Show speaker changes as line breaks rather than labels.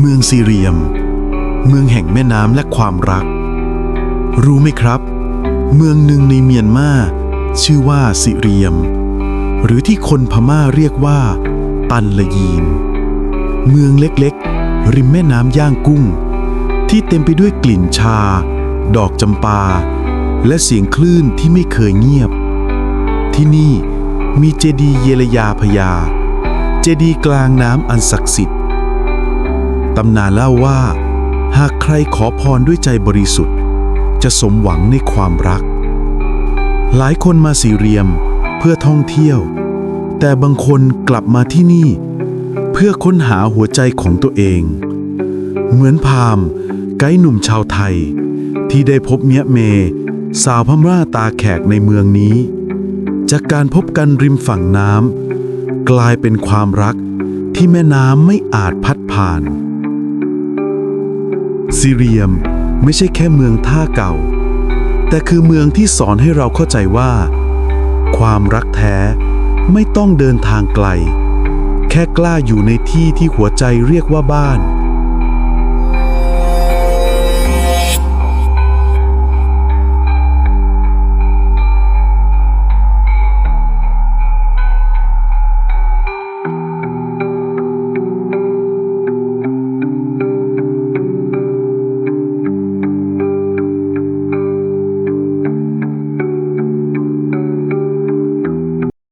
เมืองซีเรียม เมืองแห่งแม่น้ำและความรัก รู้ไหมครับ เมืองหนึ่งในเมียนมาชื่อว่าสิเรียม หรือที่คนพม่าเรียกว่าตันละยีนเมืองเล็กๆ ริมแม่น้ำย่างกุ้ง ที่เต็มไปด้วยกลิ่นชา ดอกจำปา และเสียงคลื่นที่ไม่เคยเงียบ ที่นี่มีเจดีย์เยลยาพยา เจดีย์กลางน้ำอันศักดิ์สิทธิ์ ตำนานเล่าว่า หากใครขอพรด้วยใจบริสุทธิ์ จะสมหวังในความรัก หลายคนมาสีเรียมเพื่อท่องเที่ยว แต่บางคนกลับมาที่นี่ เพื่อค้นหาหัวใจของตัวเอง เหมือนพามไกด์หนุ่มชาวไทย ที่ได้พบเมียเม สาวพม่าตาแขกในเมืองนี้ จากการพบกันริมฝั่งน้ำกลายเป็นความรักที่แม่น้ำไม่อาจพัดผ่าน ซีเรียมไม่ใช่แค่เมืองท่าเก่า แต่คือเมืองที่สอนให้เราเข้าใจว่า ความรักแท้ไม่ต้องเดินทางไกล แค่กล้าอยู่ในที่ที่หัวใจเรียกว่าบ้าน